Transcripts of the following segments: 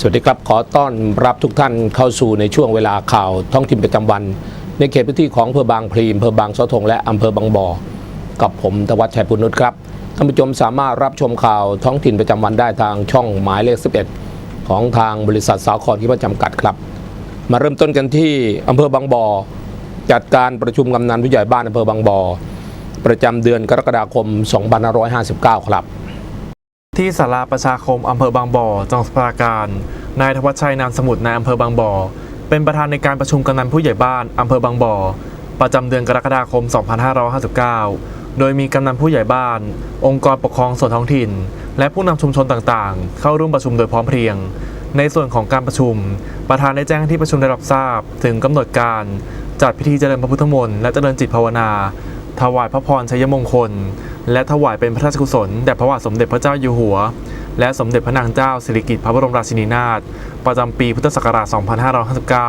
สวัสดีครับ ขอต้อนรับทุกท่านเข้าสู่ในช่วงเวลาข่าวท้องถิ่นประจำวัน ในเขตพื้นที่ของอำเภอบางพลีอำเภอบางสาธงและอำเภอบางบ่อกับผมธวัชชัยปุณนุชครับท่านผู้ชมสามารถรับชมข่าวท้องถิ่นประจำวันได้ทางช่องหมายเลข 11 ของทางบริษัทสาครที่ประจำกัดครับ มาเริ่มต้นกันที่อำเภอบางบ่อจัดการประชุมกำนันผู้ใหญ่บ้านอำเภอบางบ่อประจำเดือนกรกฎาคม 2559 ครับ ที่ศาลาประชาคมอำเภอบางบ่อจังหวัดปราการ นายธวัชชัยนามสมุทรนายอำเภอบางบ่อ เป็นประธานในการประชุมกำนันผู้ใหญ่บ้านอำเภอบางบ่อ ประจำเดือนกรกฎาคม 2559 โดยมีกำนันผู้ใหญ่บ้าน องค์กรปกครองส่วนท้องถิ่น และผู้นำชุมชนต่างๆ เข้าร่วมประชุมโดยพร้อมเพรียง ในส่วนของการประชุม ประธานได้แจ้งที่ประชุมได้รับทราบ ถึงกำหนดการ จัดพิธีเจริญพระพุทธมนต์และเจริญจิตภาวนา ถวายพระพรชัยมงคล และถวายเป็นพระราชกุศลแด่พระบาทสมเด็จพระเจ้าอยู่หัว และสมเด็จพระนางเจ้าสิริกิติ์พระบรมราชินีนาถประจำปีพุทธศักราช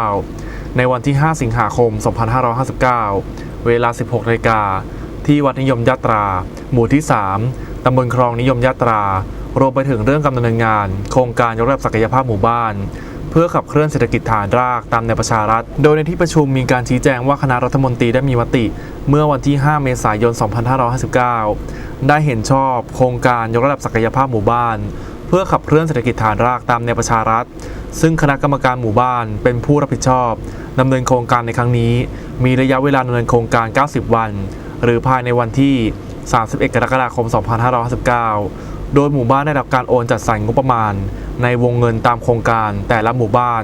2559 ในวันที่ 5 สิงหาคม 2559 เวลา 16นาฬิกาที่วัดนิยมยาตรา หมู่ที่ 3 ตำบลคลองนิยมยาตรา รวมไปถึงเรื่องการดำเนินงาน โครงการยกระดับศักยภาพหมู่บ้าน พื่อขับเคลื่อนเศรษฐกิจฐานรากตามแนวประชารัฐ โดยในที่ประชุมมีการชี้แจงว่าคณะรัฐมนตรีได้มีมติ เมื่อวันที่ 5 เมษายน 2559 ได้เห็นชอบโครงการยกระดับศักยภาพหมู่บ้าน เพื่อขับเคลื่อนเศรษฐกิจฐานรากตามแนวประชารัฐ ซึ่งคณะกรรมการหมู่บ้านเป็นผู้รับผิดชอบดำเนินโครงการในครั้งนี้ มีระยะเวลาดำเนินโครงการ 90 วัน หรือภายในวันที่ 31 กรกฎาคม 2559 โดยหมู่บ้านได้รับการโอนจัดสรรงบประมาณ ในวงเงินตามโครงการแต่ละหมู่บ้าน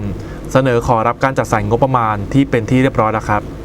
เสนอขอรับการจัดสรรงบประมาณที่เป็นที่เรียบร้อยแล้วครับ